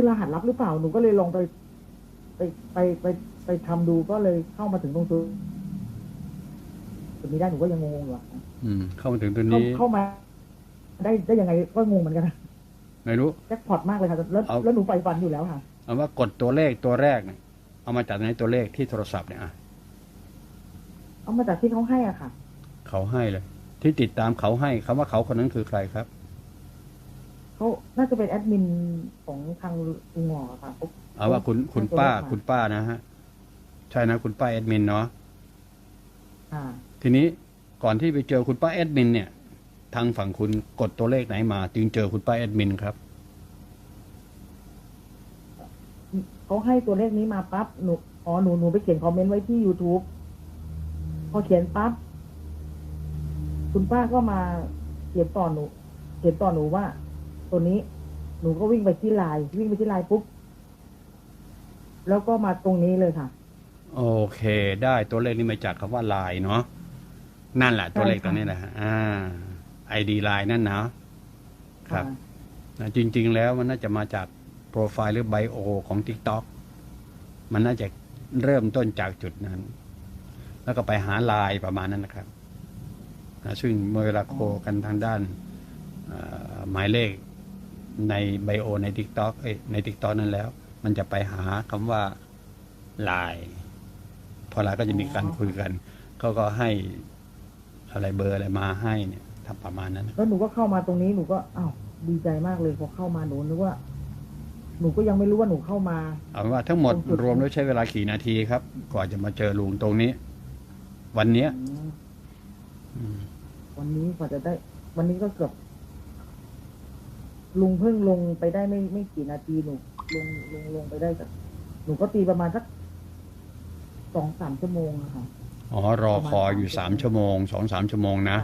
คือรหัสลับหรือเปล่าหนูก็เลยลองไป ไปไปไปไปทำดูก็เลยเข้ามาถึงตรงจุดจุดนี้ได้หนูก็ยังงงอยู่อะอืม เข้ามาถึงตัวนี้เข้ามา ได้ได้ยังไงก็งงเหมือนกันไม่รู้แจ็คพอตมากเลยค่ะแล้วเอาแล้วหนูใฝ่ฝันอยู่แล้วค่ะเอาว่ากดตัวเลขตัวแรกเนี่ยเอามาจากไหนตัวเลขที่โทรศัพท์เนี่ยอะเอามาจากที่เขาให้อะค่ะ เขาให้เลย ที่ติดตามเขาให้คำว่าเขาคนนั้นคือใครครับ เขาน่าจะเป็นแอดมินของทางลุงหงอค่ะเขาเอาว่าคุณคุณให้ตัวป้าเลขมาคุณป้านะฮะ ใช่นะคุณป้าแอดมินเนาะอ่าทีนี้ก่อนที่ไปเจอคุณป้าแอดมินเนี่ย ทางฝั่งคุณกดตัวเลขไหนมา จึงเจอคุณป้าแอดมินครับเขาให้ตัวเลขนี้มาปั๊บหนูอ๋อหนูหนูไปเขียนคอมเมนต์ไว้ที่ youtube พอเขียนปั๊บคุณป้าก็มาเขียนต่อหนู เขียนต่อหนูว่า ตัวนี้ หนูก็วิ่งไปที่ไลน์วิ่งไปที่ไลน์ปุ๊บแล้วก็มาตรงนี้เลยค่ะ โอเค ได้ตัวเลขนี้มาจากคำว่าไลน์เนาะนั่นแหละตัวเลขใช่ค่ะตัวนี้แหละฮะอ่าไอดีไลน์นั่นนะครับอ่านะจริง ๆ แล้วมันน่าจะมาจากโปรไฟล์หรือไบโอของ TikTok มันน่าจะเริ่มต้นจากจุดนั้น แล้วก็ไปหาไลน์ประมาณนั้นนะครับนะซึ่งเมื่อเวลาโคกันทางด้านเอ่อหมายเลข ในไบโอใน TikTok เอ้ยใน TikTok นั้นแล้ว มันจะไปหาคำว่าไลน์พอไลน์ก็จะมีการคุยกันเขาก็ให้อะไรเบอร์อะไรมาให้เนี่ยทำประมาณนั้นแล้วหนูก็เข้ามาตรงนี้หนูก็อ้าวดีใจมากเลยพอเข้ามาหนูนึกว่า หนูก็ยังไม่รู้ว่าหนูเข้ามา เอาเป็นว่าทั้งหมดตรงจุดรวมแล้วใช้เวลากี่นาทีครับ กว่าจะมาเจอลุงตรงนี้ วันเนี้ยอืมอืมวันนี้กว่าจะได้ วันนี้ก็เกือบ ลุงเพิ่งลงไปได้ไม่ไม่กี่นาทีหนูลงลงลงไปได้สักหนูก็ตีประมาณสักสองสามชั่วโมงอะค่ะอ๋อรอคอยอยู่สามชั่วโมงสองสามชั่วโมงนะ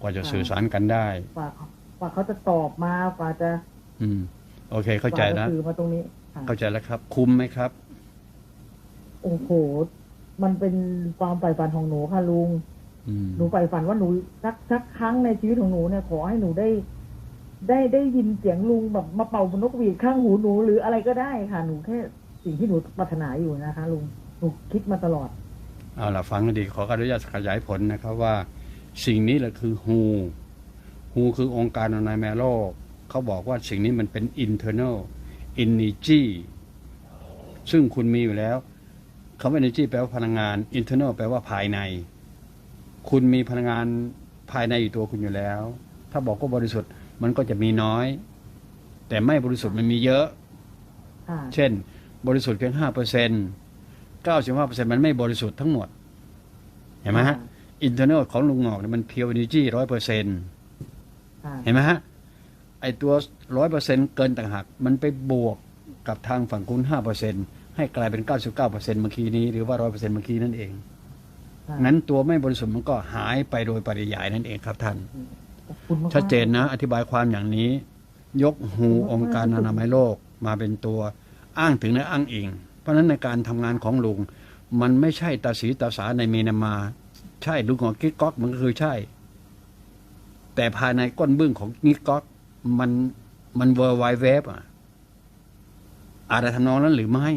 กว่าจะสื่อสารกันได้กว่าเขากว่าเขาจะตอบมากว่าจะ อืม โอเค เข้าใจกว่แล้วจะสื่อมาตรงนี้ค่ะเข้าใจแล้วครับ คุ้มไหมครับ โอ้โหมันเป็นความใฝ่ฝันของหนูค่ะลุงอืมหนูใฝ่ฝันว่าหนูสักสักครั้งในชีวิตของหนูเนี่ยขอให้หนูได้ ได้ได้ยินเสียงลุงแบบมาเป่านกหวีดข้างหูหนูหรืออะไรก็ได้ค่ะหนูแค่สิ่งที่หนูปรารถนาอยู่นะคะ ลุงหนูคิดมาตลอดเอาล่ะฟังดีขออนุญาตขยายผลนะครับว่า สิ่งนี้แหละคือฮูฮูคือองค์การอนามัยโลกเขาบอกว่าสิ่งนี้มันเป็น internal energy ซึ่งคุณมีอยู่แล้วคำว่า energy แปลว่าพลังงาน internal แปลว่าภายใน คุณมีพลังงานภายในอยู่ตัวคุณอยู่แล้ว ถ้าบอกว่าบริสุทธิ์ มันก็จะมีน้อย แต่ไม่บริสุทธิ์มันมีเยอะค่ะเช่น บริสุทธิ์เพียงห้าเปอร์เซ็นเก้าสิบห้าเปอร์เซ็นมันไม่บริสุทธิ์ทั้งหมด เห็นไหมฮะอินเทอร์เนลของลุงหงอกเนี่ยมันเพียว e อ e r จีร้อยเปอร์เซ็นค่ะเห็นไหมฮะไอตัวร้อยเปอร์เซ็นเกินต่างหากมันไปบวกกับทางฝั่งคุณห้าเปอร์เซ็นให้กลายเป็นเก้าสิบเก้าเปอร์เซ็นเมื่อกี้นี้หรือว่าร้อยเปอร์เซ็นเมื่อกี้นั่นเองค่ะงั้นตัวไม่บริสุทธิ์มันก็หายไปโดยปริยายนั่นเองครับท่านขอบ คุณมากๆชัดเจนนะ อธิบายความอย่างนี้ ยกหูองค์การอนามัยโลกมาเป็นตัวอ้างถึงและอ้างอิง เพราะฉะนั้นในการทำงานของลุง มันไม่ใช่ตาสีตาสาในเมนมา ใช่ลุงของกิ๊กก๊อกมันก็คือใช่ แต่ภายในก้นบึ้งของกิ๊กก๊อกมันมันเวอร์ไวเว็บอะอะไรทำนองนั้นหรือไม่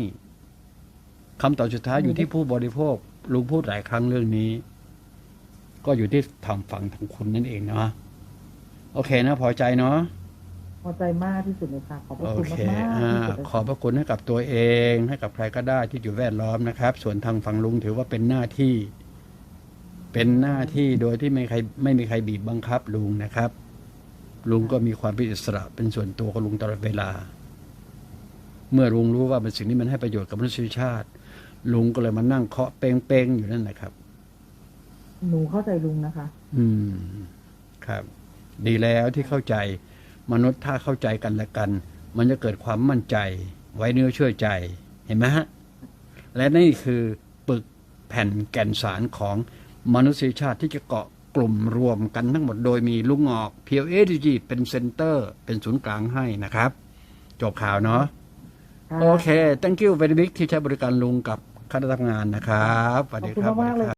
คำตอบสุดท้ายอยู่ที่ผู้บริโภคลุงพูดหลายครั้งเรื่องนี้ ก็อยู่ที่ทางฝั่งของคุณนั่นเองนะ โอเคนะ พอใจเนาะพอใจมากที่สุดเลยค่ะ ขอบพระโอคุณเคมากๆอ่าที่สุดเลยขอบพระคุณให้กับตัวเอง ให้กับใครก็ได้ที่อยู่แวดล้อมนะครับ ส่วนทางฝั่งลุงถือว่าเป็นหน้าที่ เป็นหน้าที่โดยที่ไม่ใครไม่มีใครบีบบังคับลุงนะครับ ลุงก็มีความเป็นอิสระเป็นส่วนตัวของลุงตลอดเวลา เมื่อลุงรู้ว่าเป็นสิ่งนี้มันให้ประโยชน์กับมนุษยชาติ ลุงก็เลยมานั่งเคาะเป้งๆอยู่นั่นแหละครับ หนูเข้าใจลุงนะคะ อืม ครับ ดีแล้วที่เข้าใจ มนุษย์ถ้าเข้าใจกันและกัน มันจะเกิดความมั่นใจ ไว้เนื้อเชื่อใจเห็นไหมฮะและนี่คือปึกแผ่นแก่นสารของมนุษยชาติที่จะเกาะกลุ่มรวมกันทั้งหมดโดยมีลุงออกเพียวเอจีเป็นเซนเตอร์ เป็นศูนย์กลางให้นะครับ จบข่าวเนาะค่ะโอเค thank you very much ที่ใช้บริการลุงกับคณะทำงานนะครับสวัสดีครับ